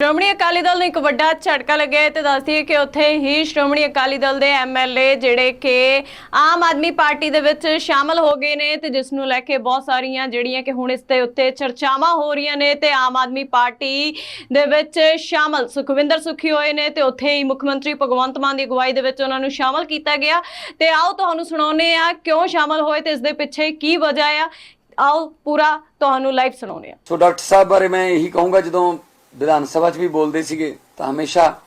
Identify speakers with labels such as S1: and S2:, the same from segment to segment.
S1: ਸ਼੍ਰੋਮਣੀ ਅਕਾਲੀ ਦਲ ਨੂੰ ਇੱਕ ਵੱਡਾ ਝਟਕਾ ਲੱਗਿਆ ਹੈ ਤੇ ਦੱਸਦੀ ਕਿ ਉੱਥੇ ਹੀ ਸ਼੍ਰੋਮਣੀ ਅਕਾਲੀ ਦਲ ਦੇ ਐਮਐਲਏ ਜਿਹੜੇ ਕਿ ਆਮ ਆਦਮੀ ਪਾਰਟੀ ਦੇ ਵਿੱਚ ਸ਼ਾਮਲ ਹੋ ਗਏ ਨੇ ਤੇ ਜਿਸ ਨੂੰ ਲੈ ਕੇ ਬਹੁਤ ਸਾਰੀਆਂ ਜਿਹੜੀਆਂ ਕਿ ਹੁਣ ਇਸ ਦੇ ਉੱਤੇ ਚਰਚਾਵਾਂ ਹੋ ਰਹੀਆਂ ਨੇ ਤੇ ਆਮ ਆਦਮੀ ਪਾਰਟੀ ਦੇ ਵਿੱਚ ਸ਼ਾਮਲ ਸੁਖਵਿੰਦਰ ਸੁਖੀ ਹੋਏ ਨੇ ਤੇ ਉੱਥੇ ਹੀ ਮੁੱਖ ਮੰਤਰੀ ਭਗਵੰਤ ਮਾਨ ਦੀ ਅਗਵਾਈ ਦੇ ਵਿੱਚ ਉਹਨਾਂ ਨੂੰ ਸ਼ਾਮਲ ਕੀਤਾ ਗਿਆ। ਤੇ ਆਓ ਤੁਹਾਨੂੰ ਸੁਣਾਉਂਦੇ ਆ ਕਿਉਂ ਸ਼ਾਮਲ ਹੋਏ ਤੇ ਇਸ ਦੇ ਪਿੱਛੇ ਕੀ ਵਜ੍ਹਾ ਆ। ਆਓ ਪੂਰਾ ਤੁਹਾਨੂੰ ਲਾਈਵ ਸੁਣਾਉਂਦੇ ਆ
S2: ਸੋ ਡਾਕਟਰ ਸਾਹਿਬ ਬਾਰੇ ਮੈਂ ਇਹੀ ਕਹੂੰਗਾ ਜਦੋਂ ਵਿਧਾਨ ਸਭਾ 'ਚ ਵੀ ਬੋਲਦੇ ਸੀਗੇ ਤਾਂ ਹਮੇਸ਼ਾ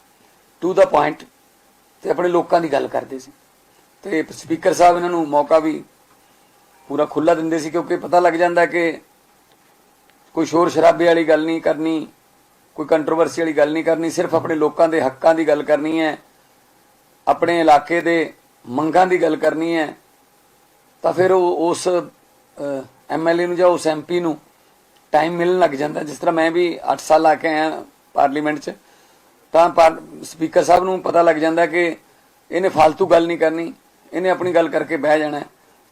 S2: ਟੂ ਦਾ ਪੁਆਇੰਟ ਤੇ ਆਪਣੇ ਲੋਕਾਂ ਦੀ ਗੱਲ ਕਰਦੇ ਸੀ। ਤੇ ਸਪੀਕਰ ਸਾਹਿਬ ਇਹਨਾਂ ਨੂੰ ਮੌਕਾ ਵੀ ਪੂਰਾ ਖੁੱਲਾ ਦਿੰਦੇ ਸੀ ਕਿਉਂਕਿ ਪਤਾ ਲੱਗ ਜਾਂਦਾ ਕਿ ਕੋਈ ਸ਼ੋਰ ਸ਼ਰਾਬੇ ਵਾਲੀ ਗੱਲ ਨਹੀਂ ਕਰਨੀ, ਕੋਈ ਕੰਟਰੋਵਰਸੀ ਵਾਲੀ ਗੱਲ ਨਹੀਂ ਕਰਨੀ, ਸਿਰਫ ਆਪਣੇ ਲੋਕਾਂ ਦੇ ਹੱਕਾਂ ਦੀ ਗੱਲ ਕਰਨੀ ਹੈ, ਆਪਣੇ ਇਲਾਕੇ ਦੇ ਮੰਗਾਂ ਦੀ ਗੱਲ ਕਰਨੀ ਹੈ। ਤਾਂ ਫਿਰ ਉਹ ਉਸ ਐਮਐਲਏ ਨੂੰ ਜਾਂ ਉਸ ਐਮਪੀ ਨੂੰ ਟਾਈਮ ਮਿਲਣ ਲੱਗ ਜਾਂਦਾ, ਜਿਸ ਤਰ੍ਹਾਂ ਮੈਂ ਵੀ 8 ਸਾਲ ਲਾ ਕੇ ਆਇਆ ਪਾਰਲੀਮੈਂਟ 'ਚ, ਤਾਂ ਸਪੀਕਰ ਸਾਹਿਬ ਨੂੰ ਪਤਾ ਲੱਗ ਜਾਂਦਾ ਕਿ ਇਹਨੇ ਫालतू ਗੱਲ ਨਹੀਂ ਕਰਨੀ, ਇਹਨੇ ਆਪਣੀ ਗੱਲ ਕਰਕੇ ਬਹਿ ਜਾਣਾ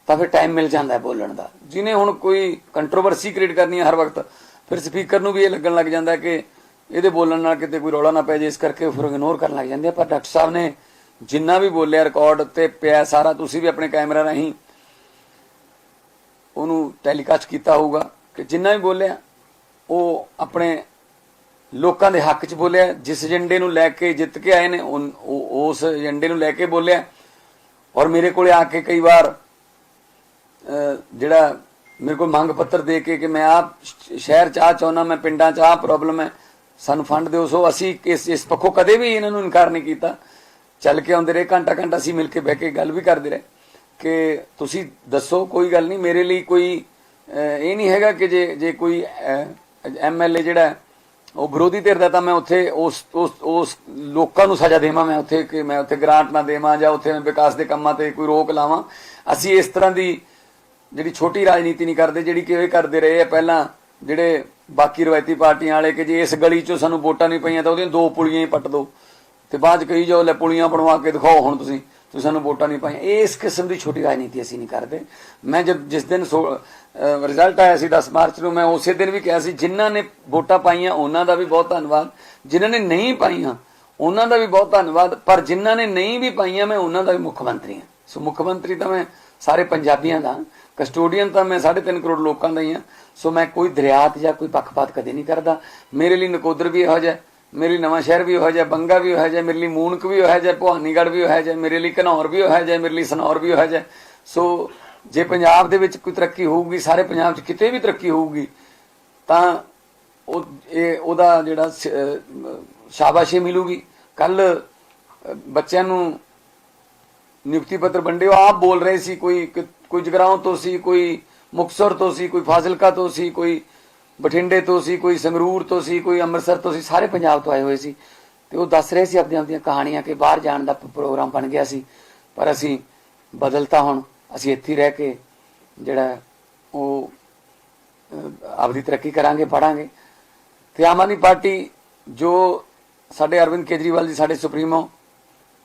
S2: ਤਾਂ ਫਿਰ ਟਾਈਮ ਮਿਲ ਜਾਂਦਾ ਹੈ ਬੋਲਣ ਦਾ। ਜਿਨੇ ਹੁਣ ਕੋਈ ਕੰਟਰੋਵਰਸੀ ਕ੍ਰੀਏਟ ਕਰਨੀ ਹੈ ਹਰ ਵਕਤ, ਫਿਰ ਸਪੀਕਰ ਨੂੰ ਵੀ ਇਹ ਲੱਗਣ ਲੱਗ ਜਾਂਦਾ ਕਿ ਇਹਦੇ ਬੋਲਣ ਨਾਲ ਕਿਤੇ ਕੋਈ ਰੌਲਾ ਨਾ ਪੈ ਜੇ ਇਸ ਕਰਕੇ ਉਹ ਫਿਰ ਇਗਨੋਰ ਕਰਨ ਲੱਗ ਜਾਂਦੇ ਆ। ਪਰ ਡਾਕਟਰ ਸਾਹਿਬ ਨੇ ਜਿੰਨਾ ਵੀ ਬੋਲਿਆ ਰਿਕਾਰਡ ਤੇ ਪਿਆ ਸਾਰਾ, ਤੁਸੀਂ ਵੀ ਆਪਣੇ ਕੈਮਰਾ ਰਾਹੀਂ ਉਹਨੂੰ ਟੈਲੀਕਾਸਟ ਕੀਤਾ ਹੋਊਗਾ। ਕਿ ਜਿੰਨਾ ਵੀ ਬੋਲਿਆ, ਉਹ ਆਪਣੇ ਲੋਕਾਂ ਦੇ ਹੱਕ 'ਚ ਬੋਲਿਆ, ਜਿਸ ਏਜੰਡੇ ਨੂੰ ਲੈ ਕੇ ਜਿੱਤ ਕੇ ਆਏ ਨੇ ਉਸ ਏਜੰਡੇ ਨੂੰ ਲੈ ਕੇ ਬੋਲਿਆ। ਔਰ ਮੇਰੇ ਕੋਲੇ ਆ ਕੇ ਕਈ ਵਾਰ ਜਿਹੜਾ ਮੇਰੇ ਕੋਲ ਮੰਗ ਪੱਤਰ ਦੇ ਕੇ ਕਿ ਮੈਂ ਆਪ ਸ਼ਹਿਰ ਚ ਆ ਚਾਹੁੰਦਾ, ਮੈਂ ਪਿੰਡਾਂ ਚ ਆ ਪ੍ਰੋਬਲਮ ਹੈ, ਸਾਨੂੰ ਫੰਡ ਦਿਓ, ਸੋ ਅਸੀਂ ਇਸ ਇਸ ਪੱਖੋਂ ਕਦੇ ਵੀ ਇਹਨਾਂ ਨੂੰ ਇਨਕਾਰ ਨਹੀਂ ਕੀਤਾ। ਚੱਲ ਕੇ ਆਉਂਦੇ ਰਹੇ, ਘੰਟਾ ਘੰਟਾ ਅਸੀਂ ਮਿਲ ਕੇ ਬਹਿ ਕੇ ਗੱਲ ਵੀ ਕਰਦੇ ਰਹੇ। ਕਿ ਤੁਸੀਂ ਦੱਸੋ, ਕੋਈ ਗੱਲ ਨਹੀਂ, ਮੇਰੇ ਲਈ ਕੋਈ ਇਹ ਨਹੀਂ ਹੈਗਾ ਕਿ ਜੇ ਜੇ ਕੋਈ ਐਮਐਲਏ ਜਿਹੜਾ ਉਹ ਵਿਰੋਧੀ ਧਿਰ ਦਾ ਤਾਂ ਮੈਂ ਉੱਥੇ ਉਸ ਉਸ ਉਸ ਲੋਕਾਂ ਨੂੰ ਸਜ਼ਾ ਦੇਵਾਂ, ਮੈਂ ਉੱਥੇ ਕਿ ਮੈਂ ਉੱਥੇ ਗ੍ਰਾਂਟ ਨਾ ਦੇਵਾਂ ਜਾਂ ਉੱਥੇ ਮੈਂ ਵਿਕਾਸ ਦੇ ਕੰਮਾਂ ਤੇ ਕੋਈ ਰੋਕ ਲਾਵਾਂ। ਅਸੀਂ ਇਸ ਤਰ੍ਹਾਂ ਦੀ ਜਿਹੜੀ ਛੋਟੀ ਰਾਜਨੀਤੀ ਨਹੀਂ ਕਰਦੇ, ਜਿਹੜੀ ਕਿ ਇਹ ਕਰਦੇ ਰਹੇ ਆ ਪਹਿਲਾਂ ਜਿਹੜੇ ਬਾਕੀ ਰਵਾਇਤੀ ਪਾਰਟੀਆਂ ਵਾਲੇ ਕਿ ਜੇ ਇਸ ਗਲੀ 'ਚੋਂ ਸਾਨੂੰ ਵੋਟਾਂ ਨਹੀਂ ਪਈਆਂ ਤਾਂ ਉਹਦੀਆਂ ਦੋ ਪੁਲੀਆਂ ਹੀ ਪੱਟ ਦਿਓ। ਤੇ ਬਾਅਦ 'ਚ ਕਹੀ ਜਾਓ, ਲੈ ਪੁਲੀਆਂ ਬਣਵਾ ਕੇ ਦਿਖਾਓ ਹੁਣ ਤੁਸੀਂ। ਤੁਸੀਂ ਸਾਨੂੰ ਵੋਟਾਂ ਨਹੀਂ ਪਾਈਆਂ। ਇਸ ਕਿਸਮ ਦੀ ਛੋਟੀ ਰਾਜਨੀਤੀ ਅਸੀਂ ਨਹੀਂ ਕਰਦੇ। ਮੈਂ ਜਦ ਜਿਸ ਦਿਨ ਰਿਜ਼ਲਟ ਆਇਆ ਸੀ 10 ਮਾਰਚ ਨੂੰ, ਮੈਂ ਉਸੇ ਦਿਨ ਵੀ ਕਿਹਾ ਸੀ, ਜਿਨ੍ਹਾਂ ਨੇ ਵੋਟਾਂ ਪਾਈਆਂ, ਉਹਨਾਂ ਦਾ ਵੀ ਬਹੁਤ ਧੰਨਵਾਦ। ਜਿਨ੍ਹਾਂ ਨੇ ਨਹੀਂ ਪਾਈਆਂ, ਉਹਨਾਂ ਦਾ ਵੀ ਬਹੁਤ ਧੰਨਵਾਦ। ਪਰ ਜਿਨ੍ਹਾਂ ਨੇ ਨਹੀਂ ਵੀ ਪਾਈਆਂ, ਮੈਂ ਉਹਨਾਂ ਦਾ ਵੀ ਮੁੱਖ ਮੰਤਰੀ ਹਾਂ। ਸੋ ਮੁੱਖ ਮੰਤਰੀ ਤਾਂ ਮੈਂ ਸਾਰੇ ਪੰਜਾਬੀਆਂ ਦਾ ਕਸਟੋਡੀਅਨ ਤਾਂ ਮੈਂ 3.5 ਕਰੋੜ ਲੋਕਾਂ ਦਾ ਹੀ ਹਾਂ। ਸੋ ਮੈਂ ਕੋਈ ਦਰਿਆਤ ਜਾਂ ਕੋਈ ਪੱਖਪਾਤ ਕਦੇ ਨਹੀਂ ਕਰਦਾ। ਮੇਰੇ ਲਈ ਨਕੋਦਰ ਵੀ ਇਹੋ ਜਿਹਾ ਮੇਰੇ ਲਈ ਨਵਾਂ ਸ਼ਹਿਰ ਵੀ ਇਹੋ ਜਿਹਾ, ਬੰਗਾ ਵੀ ਇਹੋ ਜਿਹਾ, ਮੇਰੇ ਲਈ ਮੂਨਕ ਵੀ ਇਹੋ ਜਿਹਾ, ਭਵਾਨੀਗੜ੍ਹ ਵੀ ਇਹੋ ਜਿਹਾ, ਮੇਰੇ ਲਈ ਘਨੌਰ ਵੀ ਇਹੋ ਜਿਹਾ, ਮੇਰੇ ਲਈ ਸਨੌਰ ਵੀ ਇਹੋ ਜਿਹਾ। ਸੋ ਜੇ ਪੰਜਾਬ ਦੇ ਵਿੱਚ ਕੋਈ ਤਰੱਕੀ ਹੋਊਗੀ, ਸਾਰੇ ਪੰਜਾਬ 'ਚ ਕਿਤੇ ਵੀ ਤਰੱਕੀ ਹੋਊਗੀ, ਤਾਂ ਉਹ, ਇਹ ਉਹਦਾ ਜਿਹੜਾ ਸ਼ਾਬਾਸ਼ੀ ਮਿਲੂਗੀ। ਕੱਲ ਬੱਚਿਆਂ ਨੂੰ ਨਿਯੁਕਤੀ ਪੱਤਰ ਵੰਡੇ ਉਹ ਆਪ ਬੋਲ ਰਹੇ ਸੀ, ਕੋਈ ਕਿ- ਕੋਈ ਜਗਰਾਉਂ ਤੋਂ ਸੀ, ਕੋਈ ਮੁਕਤਸਰ ਤੋਂ ਸੀ, ਕੋਈ ਫਾਜ਼ਿਲਕਾ ਤੋਂ ਸੀ, ਕੋਈ ਬਠਿੰਡੇ ਤੋਂ ਸੀ, ਕੋਈ ਸੰਗਰੂਰ ਤੋਂ ਸੀ, ਕੋਈ ਅੰਮ੍ਰਿਤਸਰ ਤੋਂ ਸੀ, ਸਾਰੇ ਪੰਜਾਬ ਤੋਂ ਆਏ ਹੋਏ ਸੀ। ਤੇ ਉਹ ਦੱਸ ਰਹੇ ਸੀ ਆਪਣੀਆਂ ਆਪਣੀਆਂ ਕਹਾਣੀਆਂ ਕਿ ਬਾਹਰ ਜਾਣ ਦਾ ਪ੍ਰੋਗਰਾਮ ਬਣ ਗਿਆ ਸੀ। ਪਰ ਅਸੀਂ ਬਦਲਤਾ ਹੁਣ। ਅਸੀਂ ਇੱਥੇ ਰਹਿ ਕੇ ਜਿਹੜਾ ਉਹ ਆਪਦੀ ਤਰੱਕੀ ਕਰਾਂਗੇ ਪੜਾਂਗੇ ਤੇ ਆਮ ਆਦਮੀ ਪਾਰਟੀ ਜੋ ਸਾਡੇ ਅਰਵਿੰਦ ਕੇਜਰੀਵਾਲ ਜੀ, ਸਾਡੇ ਸੁਪਰੀਮੋ,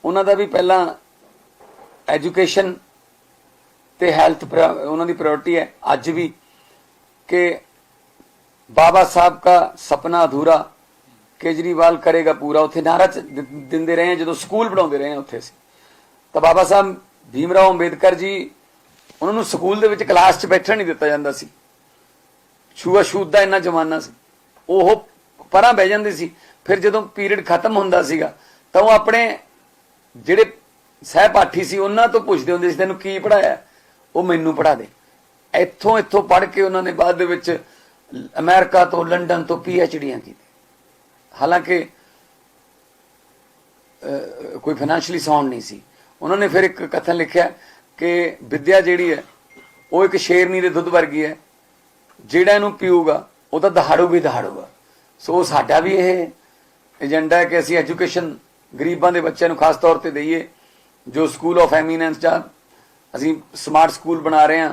S2: ਉਹਨਾਂ ਦਾ ਵੀ ਪਹਿਲਾਂ ਐਜੂਕੇਸ਼ਨ ਤੇ ਹੈਲਥ ਉਹਨਾਂ ਦੀ ਪ੍ਰਾਇੋਰਟੀ ਹੈ। ਅੱਜ ਵੀ ਕਿ ਬਾਬਾ ਸਾਹਿਬ ਦਾ ਸੁਪਨਾ ਅਧੂਰਾ ਕੇਜਰੀਵਾਲ ਕਰੇਗਾ ਪੂਰਾ। ਉੱਥੇ ਨਾਰਾ ਦਿੰਦੇ ਰਹੇ ਜਦੋਂ ਸਕੂਲ ਪੜਾਉਂਦੇ ਰਹੇ ਉੱਥੇ ਅਸੀਂ। ਤਾਂ ਬਾਬਾ ਸਾਹਿਬ ਭੀਮਰਾਓ ਅੰਬੇਦਕਰ ਜੀ, ਉਹਨਾਂ ਨੂੰ ਸਕੂਲ ਦੇ ਵਿੱਚ ਕਲਾਸ 'ਚ ਬੈਠਣ ਨਹੀਂ ਦਿੱਤਾ ਜਾਂਦਾ ਸੀ। ਛੂਆ ਛੂਤ ਦਾ ਇੰਨਾ ਜ਼ਮਾਨਾ ਸੀ। ਉਹ ਪਰਾਂ ਬਹਿ ਜਾਂਦੇ ਸੀ। ਫਿਰ ਜਦੋਂ ਪੀਰੀਅਡ ਖਤਮ ਹੁੰਦਾ ਸੀਗਾ, ਤਾਂ ਉਹ ਆਪਣੇ ਜਿਹੜੇ ਸਹਿਪਾਠੀ ਸੀ, ਉਹਨਾਂ ਤੋਂ ਪੁੱਛਦੇ ਹੁੰਦੇ ਸੀ, ਤੈਨੂੰ ਕੀ ਪੜਾਇਆ ਉਹ ਮੈਨੂੰ ਪੜਾ ਦੇ। ਇੱਥੋਂ ਇੱਥੋਂ ਪੜ ਕੇ ਉਹਨਾਂ ਨੇ ਬਾਅਦ ਦੇ ਵਿੱਚ ਅਮਰੀਕਾ ਤੋਂ ਲੰਡਨ ਤੋਂ ਪੀ ਐੱਚ ਡੀਆਂ ਕੀਤੀ ਹਾਲਾਂਕਿ ਕੋਈ ਫਾਈਨੈਂਸ਼ੀਅਲੀ ਸਾਊਂਡ ਨਹੀਂ ਸੀ। ਉਹਨਾਂ ਨੇ ਫਿਰ ਇੱਕ ਕਥਨ ਲਿਖਿਆ ਕਿ ਵਿੱਦਿਆ ਜਿਹੜੀ ਹੈ, ਉਹ ਇੱਕ ਸ਼ੇਰਨੀ ਦੇ ਦੁੱਧ ਵਰਗੀ ਹੈ। ਜਿਹੜਾ ਇਹਨੂੰ ਪੀਊਗਾ, ਉਹ ਤਾਂ ਦਹਾੜੂ ਵੀ ਦਹਾੜੂਗਾ। ਸੋ ਸਾਡਾ ਵੀ ਇਹ ਏਜੰਡਾ ਹੈ ਕਿ ਅਸੀਂ ਐਜੂਕੇਸ਼ਨ ਗਰੀਬਾਂ ਦੇ ਬੱਚਿਆਂ ਨੂੰ ਖਾਸ ਤੌਰ ਤੇ ਦਈਏ, ਜੋ ਸਕੂਲ ਆਫ ਐਮੀਨੈਂਸ ਜਾਂ ਅਸੀਂ ਸਮਾਰਟ ਸਕੂਲ ਬਣਾ ਰਹੇ ਹਾਂ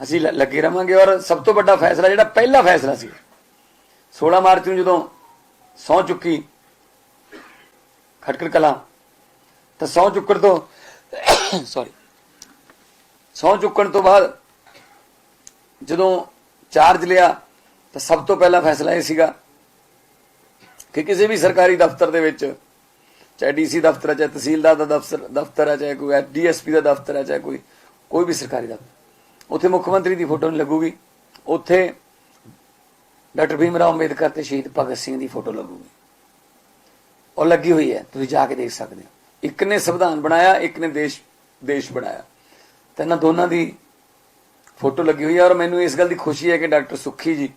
S2: ਅਸੀਂ ਲੱਗੇ ਰਵਾਂਗੇ ਔਰ ਸਭ ਤੋਂ ਵੱਡਾ ਫੈਸਲਾ ਜਿਹੜਾ ਪਹਿਲਾ ਫੈਸਲਾ ਸੀ 16 ਮਾਰਚ ਨੂੰ ਜਦੋਂ ਸੌ ਚੁੱਕੀ ਖਟਕੜ ਕਲਾ, ਤਾਂ ਸੌ ਚੁੱਕਣ ਤੋਂ ਸੌਰੀ ਸੌ ਚੁੱਕਣ ਤੋਂ ਬਾਅਦ ਜਦੋਂ ਚਾਰਜ ਲਿਆ, ਤਾਂ ਸਭ ਤੋਂ ਪਹਿਲਾ ਫੈਸਲਾ ਇਹ ਸੀਗਾ ਕਿ ਕਿਸੇ ਵੀ ਸਰਕਾਰੀ ਦਫ਼ਤਰ ਦੇ ਵਿੱਚ, ਚਾਹੇ ਡੀਸੀ ਦਫ਼ਤਰ ਹੈ, ਚਾਹੇ ਤਹਿਸੀਲਦਾਰ ਦਾ ਦਫ਼ਤਰ ਦਫ਼ਤਰ ਹੈ, ਚਾਹੇ ਕੋਈ ਡੀਐਸਪੀ ਦਾ ਦਫ਼ਤਰ ਹੈ, ਚਾਹੇ ਕੋਈ ਕੋਈ ਵੀ ਸਰਕਾਰੀ ਦਫ਼ਤਰ ਉੱਥੇ ਮੁੱਖ ਮੰਤਰੀ ਦੀ ਫੋਟੋ ਨਹੀਂ ਲੱਗੂਗੀ। ਉੱਥੇ ਡਾਕਟਰ ਭੀਮ ਰਾਓ ਅੰਬੇਦਕਰ ਤੇ ਸ਼ਹੀਦ ਭਗਤ ਸਿੰਘ ਦੀ ਫੋਟੋ ਲੱਗੂਗੀ। ਉਹ ਲੱਗੀ ਹੋਈ ਹੈ, ਤੁਸੀਂ ਜਾ ਕੇ ਦੇਖ ਸਕਦੇ ਹੋ। ਇੱਕ ਨੇ ਸੰਵਿਧਾਨ ਬਣਾਇਆ, ਇੱਕ ਨੇ ਦੇਸ਼ ਦੇਸ਼ ਬਣਾਇਆ। ਤੇ ਇਹਨਾਂ ਦੋਨਾਂ ਦੀ ਫੋਟੋ ਲੱਗੀ ਹੋਈ ਹੈ ਔਰ ਮੈਨੂੰ ਇਸ ਗੱਲ ਦੀ ਖੁਸ਼ੀ ਹੈ ਕਿ ਡਾਕਟਰ ਸੁੱਖੀ ਜੀ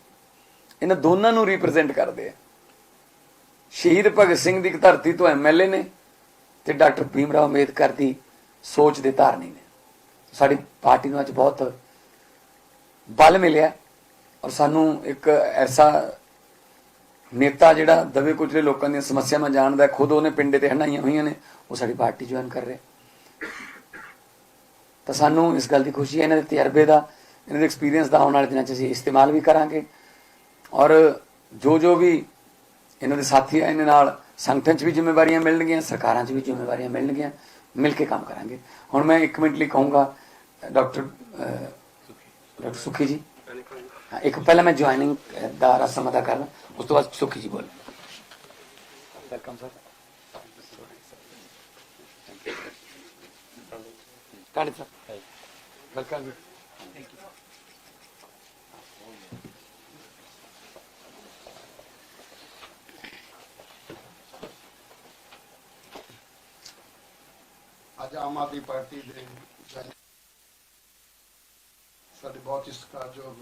S2: ਇਹਨਾਂ ਦੋਨਾਂ ਨੂੰ ਰਿਪਰੈਜ਼ੈਂਟ ਕਰਦੇ ਆ। ਸ਼ਹੀਦ ਭਗਤ ਸਿੰਘ ਦੀ ਇੱਕ ਧਰਤੀ ਤੋਂ ਐਮਐਲਏ ਨੇ ਤੇ ਡਾਕਟਰ ਭੀਮ ਰਾਓ ਅੰਬੇਦਕਰ ਦੀ ਸੋਚ ਦੇ ਧਾਰਨੀ ਨੇ। ਸਾਡੀ ਪਾਰਟੀ ਨੂੰ ਅੱਜ ਬਹੁਤ ਬਲ ਮਿਲਿਆ ਔਰ ਸਾਨੂੰ ਇੱਕ ਐਸਾ ਨੇਤਾ ਜਿਹੜਾ ਦਵੇ ਕੁਚਲੇ ਲੋਕਾਂ ਦੀਆਂ ਸਮੱਸਿਆਵਾਂ ਜਾਣਦਾ, ਖੁਦ ਉਹਨੇ ਪਿੰਡੇ ਤੇ ਹੰਡਾਈਆਂ ਹੋਈਆਂ ਨੇ, ਉਹ ਸਾਡੀ ਪਾਰਟੀ ਜੁਆਇਨ ਕਰ ਰਿਹਾ। ਤਾਂ ਸਾਨੂੰ ਇਸ ਗੱਲ ਦੀ ਖੁਸ਼ੀ ਹੈ, ਇਹਨਾਂ ਦੇ ਤਜਰਬੇ ਦਾ, ਇਹਨਾਂ ਦੇ ਐਕਸਪੀਰੀਅੰਸ ਦਾ ਆਉਣ ਵਾਲੇ ਦਿਨਾਂ 'ਚ ਅਸੀਂ ਇਸਤੇਮਾਲ ਵੀ ਕਰਾਂਗੇ। ਔਰ ਜੋ ਜੋ ਵੀ ਇਹਨਾਂ ਦੇ ਸਾਥੀ ਆ, ਇਹਨਾਂ ਨਾਲ ਸੰਗਠਨ 'ਚ ਵੀ ਜ਼ਿੰਮੇਵਾਰੀਆਂ ਮਿਲਣਗੀਆਂ, ਸਰਕਾਰਾਂ 'ਚ ਵੀ ਜ਼ਿੰਮੇਵਾਰੀਆਂ ਮਿਲਣਗੀਆਂ, ਮਿਲ ਕੇ ਕੰਮ ਕਰਾਂਗੇ। ਹੁਣ ਮੈਂ 1 ਮਿੰਟ ਲਈ ਕਹੂੰਗਾ, ਡਾਕਟਰ ਅਹ, ਡਾਕਟਰ ਸੁਖੀ ਜੀ ਹਾਂ, ਇੱਕ ਪਹਿਲਾਂ ਮੈਂ ਜੁਆਇਨਿੰਗ ਦਾ ਰਸਮ ਅਦਾ ਕਰਨਾ ਉਸ ਤੋਂ ਬਾਅਦ ਸੁਖੀ ਜੀ ਬੋਲ welcome sir Kali sir welcome ਜੀ
S3: ਅੱਜ ਆਮ ਆਦਮੀ ਪਾਰਟੀ ਦੇ ਜਨ- ਸਾਡੇ ਬਹੁਤ ਹੀ ਸਤਿਕਾਰਯੋਗ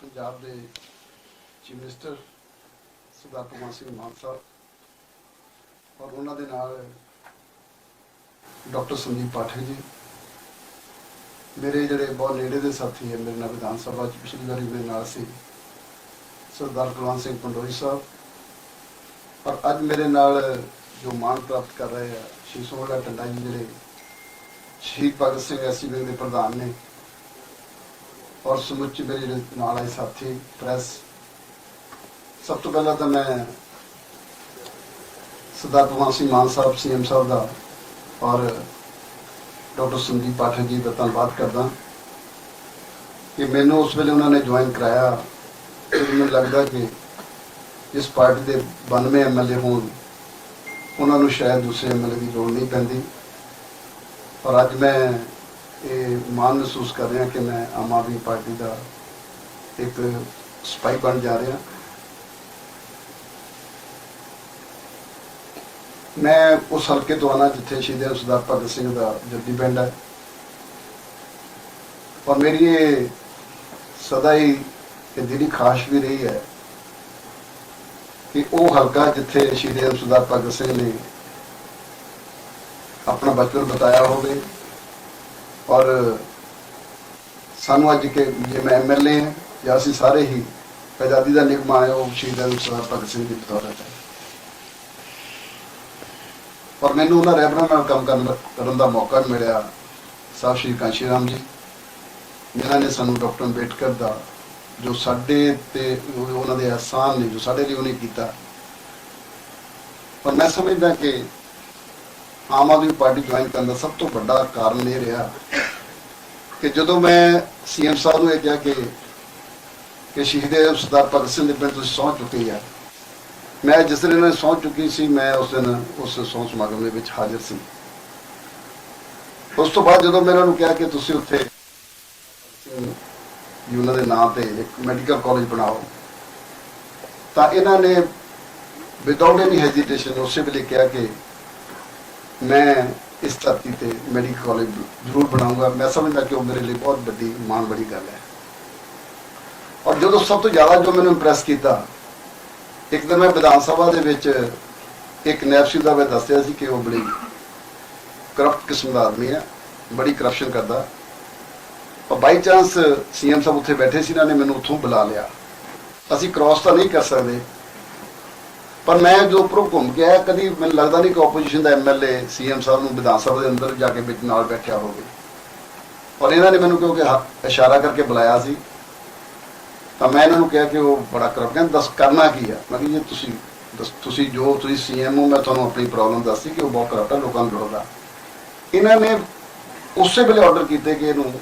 S3: ਪੰਜਾਬ ਦੇ ਚੀਫ ਮਿਨਿਸਟਰ ਸਰਦਾਰ ਭਗਵੰਤ ਸਿੰਘ ਮਾਨ ਸਾਹਿਬ ਔਰ ਉਹਨਾਂ ਦੇ ਨਾਲ ਡਾਕਟਰ ਸੰਦੀਪ ਪਾਠਕ ਜੀ। ਮੇਰੇ ਜਿਹੜੇ ਬਹੁਤ ਨੇੜੇ ਦੇ ਸਾਥੀ ਹੈ, ਮੇਰੇ ਨਾਲ ਵਿਧਾਨ ਸਭਾ ਚ ਪਿਛਲੀ ਵਾਰੀ ਮੇਰੇ ਨਾਲ ਸੀ ਸਰਦਾਰ ਕੁਲਵੰਤ ਸਿੰਘ ਪੰਡੋਰੀ ਸਾਹਿਬ। ਔਰ ਅੱਜ ਮੇਰੇ ਨਾਲ ਜੋ ਮਾਣ ਪ੍ਰਾਪਤ ਕਰ ਰਹੇ ਆ, ਸ਼੍ਰੀ ਸੋਹਣਾ ਟੰਡਾ ਜੀ ਜਿਹੜੇ ਸ਼ਹੀਦ ਭਗਤ ਸਿੰਘ ਐਸੀ ਦੇ ਪ੍ਰਧਾਨ ਨੇ। ਔਰ ਸਮੁੱਚੇ ਮੇਰੇ ਜਿਹੜੇ ਨਾਲ ਆਏ ਸਾਥੀ, ਪ੍ਰੈਸ। ਸਭ ਤੋਂ ਪਹਿਲਾਂ ਤਾਂ ਮੈਂ ਸਰਦਾਰ ਭਗਵੰਤ ਸਿੰਘ ਮਾਨ ਸਾਹਿਬ, ਸੀਐਮ ਸਾਹਿਬ ਦਾ ਔਰ ਡਾਕਟਰ ਸੰਦੀਪ ਪਾਠਕ ਜੀ ਦਾ ਧੰਨਵਾਦ ਕਰਦਾ। ਕਿ ਮੈਨੂੰ ਉਸ ਵੇਲੇ ਉਹਨਾਂ ਨੇ ਜੁਆਇਨ ਕਰਾਇਆ। ਤੇ ਮੈਨੂੰ ਲੱਗਦਾ ਕਿ ਇਸ ਪਾਰਟੀ ਦੇ 92 ਐਮਐਲਏ ਹੋਣ, ਉਹਨਾਂ ਨੂੰ ਸ਼ਾਇਦ ਦੂਸਰੇ ਐਮਐਲਏ ਦੀ ਲੋੜ ਨਹੀਂ ਪੈਂਦੀ। ਔਰ ਅੱਜ ਮੈਂ ਇਹ ਮਾਣ ਮਹਿਸੂਸ ਕਰ ਰਿਹਾ ਕਿ ਮੈਂ ਆਮ ਆਦਮੀ ਪਾਰਟੀ ਦਾ ਇੱਕ ਸਿਪਾਹੀ ਬਣ ਜਾ ਰਿਹਾ। ਮੈਂ ਉਸ ਹਲਕੇ ਤੋਂ ਆਣਾ ਜਿੱਥੇ ਸ਼ਹੀਦ ਸਰਦਾਰ ਭਗਤ ਸਿੰਘ ਦਾ ਜੱਦੀ ਪਿੰਡ ਹੈ। ਔਰ ਮੇਰੀ ਇਹ ਸਦਾ ਹੀ ਇਹ ਦਿਲੀ ਖਾਸ਼ ਵੀ ਰਹੀ ਹੈ ਕਿ ਉਹ ਹਲਕਾ ਜਿੱਥੇ ਸ਼ਹੀਦ ਸਰਦਾਰ ਭਗਤ ਸਿੰਘ ਨੇ ਆਪਣਾ ਬਚਪਨ ਬਤਾਇਆ ਹੋਵੇ। ਔਰ ਸਾਨੂੰ ਅੱਜ ਕਿ ਜੇ ਮੈਂ ਐਮਐਲਏ ਹਾਂ, ਜਾਂ ਅਸੀਂ ਸਾਰੇ ਹੀ ਆਜ਼ਾਦੀ ਦਾ ਨਿਗਮਾਨ ਹੈ, ਉਹ ਸ਼ਹੀਦ ਸਰਦਾਰ ਭਗਤ ਸਿੰਘ ਦੀ ਬਤੌਰਤ ਹੈ। ਪਰ ਮੈਨੂੰ ਉਹਨਾਂ ਰਹਿਬਰਾਂ ਨਾਲ ਕੰਮ ਕਰਨ ਦਾ- ਕਰਨ ਦਾ ਮੌਕਾ ਮਿਲਿਆ ਸਾਹਿਬ ਸ਼੍ਰੀ ਕਾਂਸ਼ੀ ਰਾਮ ਜੀ, ਜਿਨ੍ਹਾਂ ਨੇ ਸਾਨੂੰ ਡਾਕਟਰ ਅੰਬੇਡਕਰ ਦਾ ਜੋ ਸਾਡੇ ਤੇ ਉਹਨਾਂ ਦੇ ਅਹਿਸਾਨ ਨੇ, ਜੋ ਸਾਡੇ ਲਈ ਉਹਨੇ ਕੀਤਾ। ਪਰ ਮੈਂ ਸਮਝਦਾ ਕਿ ਆਮ ਆਦਮੀ ਪਾਰਟੀ ਜੁਆਇਨ ਕਰਨ ਦਾ ਸਭ ਤੋਂ ਵੱਡਾ ਕਾਰਨ ਇਹ ਰਿਹਾ ਕਿ ਜਦੋਂ ਮੈਂ ਸੀਐਮ ਸਾਹਿਬ ਨੂੰ ਇਹ ਕਿਹਾ ਕਿ ਕਿ ਸ਼ਹੀਦ ਸਰਦਾਰ ਭਗਤ ਸਿੰਘ ਦੇ ਪਿੰਡ ਤੁਸੀਂ ਸਹੁੰ ਚੁੱਕੀ ਆ, ਮੈਂ ਜਿਸ ਦਿਨ ਇਹਨਾਂ ਨੇ ਸਹੁੰ ਚੁੱਕੀ ਸੀ, ਮੈਂ ਉਸ ਦਿਨ ਉਸ ਸਹੁੰ ਸਮਾਗਮ ਦੇ ਵਿੱਚ ਹਾਜ਼ਰ ਸੀ। ਉਸ ਤੋਂ ਬਾਅਦ ਜਦੋਂ ਮੈਂ ਇਹਨਾਂ ਨੂੰ ਕਿਹਾ ਕਿ ਤੁਸੀਂ ਉੱਥੇ ਜੀ ਦੇ ਨਾਂ ਤੇ ਇੱਕ ਮੈਡੀਕਲ ਕਾਲਜ ਬਣਾਓ, ਤਾਂ ਇਹਨਾਂ ਨੇ ਵਿਦਆਊਟ ਐਨੀ ਹੈਜ਼ਿਟੇਸ਼ਨ ਉਸੇ ਵੇਲੇ ਕਿਹਾ ਕਿ ਮੈਂ ਇਸ ਧਰਤੀ ਤੇ ਮੈਡੀਕਲ ਕਾਲਜ ਜ਼ਰੂਰ ਬਣਾਉਂਗਾ ਮੈਂ ਸਮਝਦਾ ਕਿ ਉਹ ਮੇਰੇ ਲਈ ਬਹੁਤ ਵੱਡੀ, ਮਾਣ ਬੜੀ ਗੱਲ ਹੈ। ਔਰ ਜਦੋਂ ਸਭ ਤੋਂ ਜ਼ਿਆਦਾ ਜੋ ਮੈਨੂੰ ਇੰਪ੍ਰੈਸ ਕੀਤਾ, ਇੱਕ ਦਿਨ ਮੈਂ ਵਿਧਾਨ ਸਭਾ ਦੇ ਵਿੱਚ ਇੱਕ ਨੈਪਸੀ ਦਾ ਮੈਂ ਦੱਸਿਆ ਸੀ ਕਿ ਉਹ ਬੜੀ ਕਰਪਟ ਕਿਸਮ ਦਾ ਆਦਮੀ ਹੈ, ਬੜੀ ਕਰਪਸ਼ਨ ਕਰਦਾ। ਪਰ ਬਾਈ ਚਾਂਸ ਸੀਐਮ ਸਾਹਿਬ ਉੱਥੇ ਬੈਠੇ ਸੀ, ਇਹਨਾਂ ਨੇ ਮੈਨੂੰ ਉੱਥੋਂ ਬੁਲਾ ਲਿਆ। ਅਸੀਂ ਕ੍ਰਾਸ ਤਾਂ ਨਹੀਂ ਕਰ ਸਕਦੇ। ਪਰ ਮੈਂ ਜੋ ਉੱਪਰੋਂ ਘੁੰਮ ਕੇ ਆਇਆ, ਕਦੀ ਮੈਨੂੰ ਲੱਗਦਾ ਨਹੀਂ ਕਿ ਆਪੋਜੀਸ਼ਨ ਦਾ ਐਮਐਲਏ ਸੀਐਮ ਸਾਹਿਬ ਨੂੰ ਵਿਧਾਨ ਸਭਾ ਦੇ ਅੰਦਰ ਜਾ ਕੇ ਵਿੱਚ ਨਾਲ ਬੈਠਿਆ ਹੋਵੇ। ਔਰ ਇਹਨਾਂ ਨੇ ਮੈਨੂੰ ਕਿਉਂਕਿ ਇਸ਼ਾਰਾ ਕਰਕੇ ਬੁਲਾਇਆ ਸੀ। ਤਾਂ ਮੈਂ ਇਹਨਾਂ ਨੂੰ ਕਿਹਾ ਕਿ ਉਹ ਬੜਾ ਕਰਪ ਕਹਿੰਦੇ, ਦੱਸ ਕਰਨਾ ਕੀ ਆ? ਮੈਂ ਕਿਹਾ, ਜੀ, ਤੁਸੀਂ ਦੱਸ, ਤੁਸੀਂ ਜੋ ਤੁਸੀਂ ਸੀਐਮ ਹੋ, ਮੈਂ ਤੁਹਾਨੂੰ ਆਪਣੀ ਪ੍ਰੋਬਲਮ ਦੱਸੀ ਕਿ ਉਹ ਬਹੁਤ ਕਰਪਟ ਆ ਲੋਕਾਂ ਨੂੰ ਲੁੱਟਦਾ ਇਹਨਾਂ ਨੇ ਉਸੇ ਵੇਲੇ ਆਰਡਰ ਕੀਤੇ ਕਿ ਇਹਨੂੰ